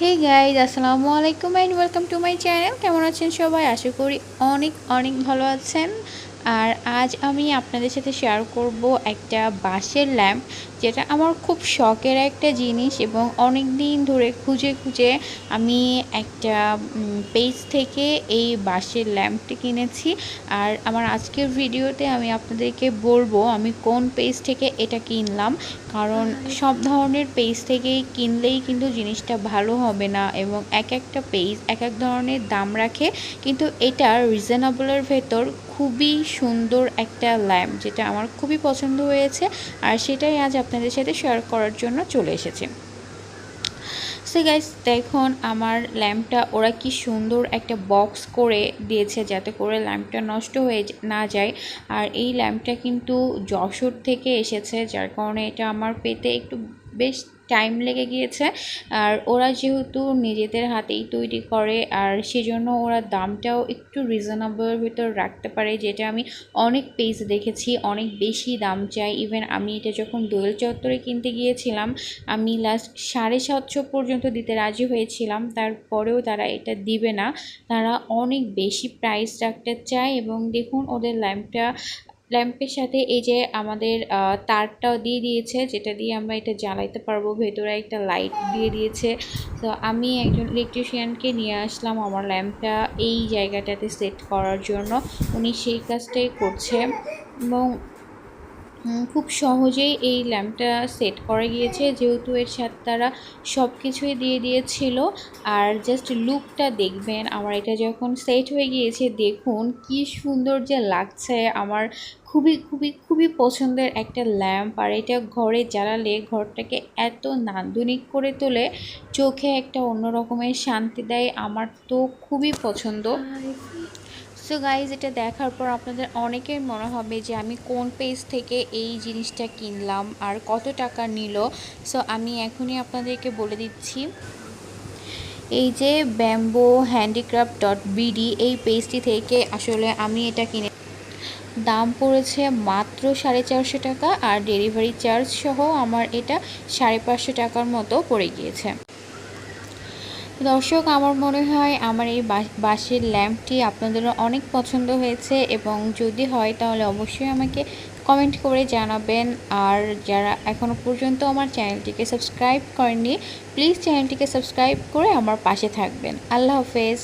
হে guys আসসালামু আলাইকুম and welcome to my channel কেমন আছেন সবাই? আশা করি অনেক অনেক ভালো আছেন। আর আজ আমি আপনাদের সাথে শেয়ার করব একটা বাঁশের ল্যাম্প যেটা আমার খুব শখের একটা জিনিস এবং অনেক দিন ধরে খুঁজে খুঁজে আমি একটা পেজ থেকে এই বাঁশের ল্যাম্পটি কিনেছি। আর আমার আজকের ভিডিওতে আমি আপনাদেরকে বলব আমি কোন পেজ থেকে এটা কিনলাম। কারণ সব ধরনের পেজ থেকেই কিনলেই কিন্তু জিনিসটা ভালো হবে না এবং এক একটা পেজ এক এক ধরনের দাম রাখে। কিন্তু এটা রিজনেবলের ভেতর খুবই সুন্দর একটা ল্যাম্প যেটা আমার খুবই পছন্দ হয়েছে। আর সেটাই আজ আপনাদের সাথে শেয়ার করার জন্য চলে এসেছে। সে গাইস দেখুন আমার ল্যাম্পটা ওরা কি সুন্দর একটা বক্স করে দিয়েছে যাতে করে ল্যাম্পটা নষ্ট হয়ে না যায়। আর এই ল্যাম্পটা কিন্তু যশোর থেকে এসেছে, যার কারণে এটা আমার পেতে একটু বেশ টাইম লেগে গিয়েছে। আর ওরা যেহেতু নিজেদের হাতেই তৈরি করে, আর সেজন্য ওরা দামটাও একটু রিজনেবলের ভিতর রাখতে পারে, যেটা আমি অনেক পেজ দেখেছি, অনেক বেশি দাম চাই। ইভেন আমি এটা যখন দোয়েল চত্বরে কিনতে গিয়েছিলাম, আমি লাস্ট সাড়ে সাতশো পর্যন্ত দিতে রাজি হয়েছিলাম, তারপরেও তারা এটা দিবে না। তারা অনেক বেশি প্রাইস রাখতে চায় এবং দেখুন ওদের ল্যাম্পটা ল্যাম্পের সাথে এই যে আমাদের তারটাও দিয়ে দিয়েছে, যেটা দিয়ে আমরা এটা জ্বালাইতে পারব। ভেতরে একটা লাইট দিয়ে দিয়েছে। তো আমি একজন ইলেকট্রিশিয়ানকে নিয়ে আসলাম আমার ল্যাম্পটা এই জায়গাটাতে সেট করার জন্য। উনি সেই কাজটাই করছে এবং খুব সহজেই এই ল্যাম্পটা সেট করা গিয়েছে। যেহেতু এর সাথে তারা সব কিছুই দিয়ে দিয়েছিল, আর জাস্ট লুকটা দেখবেন, আমার এটা যখন সেট হয়ে গিয়েছে, দেখুন কি সুন্দর যে লাগছে। আমার খুবই খুবই খুবই পছন্দের একটা ল্যাম্প, আর এটা ঘরে জ্বালালে, ঘরটাকে এত নান্দনিক করে তোলে, চোখে একটা অন্য রকমের শান্তি দেয়। আমার তো খুবই পছন্দ। সো গাইজ এটা দেখার পর আপনাদের অনেকের মনে হবে যে আমি কোন পেজ থেকে এই জিনিসটা কিনলাম আর কত টাকা নিল। সো আমি এখনই আপনাদেরকে বলে দিচ্ছি, এই যে ব্যাম্বো হ্যান্ডিক্রাফট ডট বিডি এই পেজটি থেকে আসলে আমি এটা কিনে, দাম পড়েছে মাত্র সাড়ে চারশো টাকা আর ডেলিভারি চার্জ সহ আমার এটা সাড়ে পাঁচশো টাকার মতো পড়ে গিয়েছে। দর্শক, আমার মনে হয় আমার এই বাঁশের ল্যাম্পটি আপনাদেরও অনেক পছন্দ হয়েছে এবং যদি হয় তাহলে অবশ্যই আমাকে কমেন্ট করে জানাবেন। আর যারা এখনও পর্যন্ত আমার চ্যানেলটিকে সাবস্ক্রাইব করেননি প্লিজ চ্যানেলটিকে সাবস্ক্রাইব করে আমার পাশে থাকবেন। আল্লাহ হাফেজ।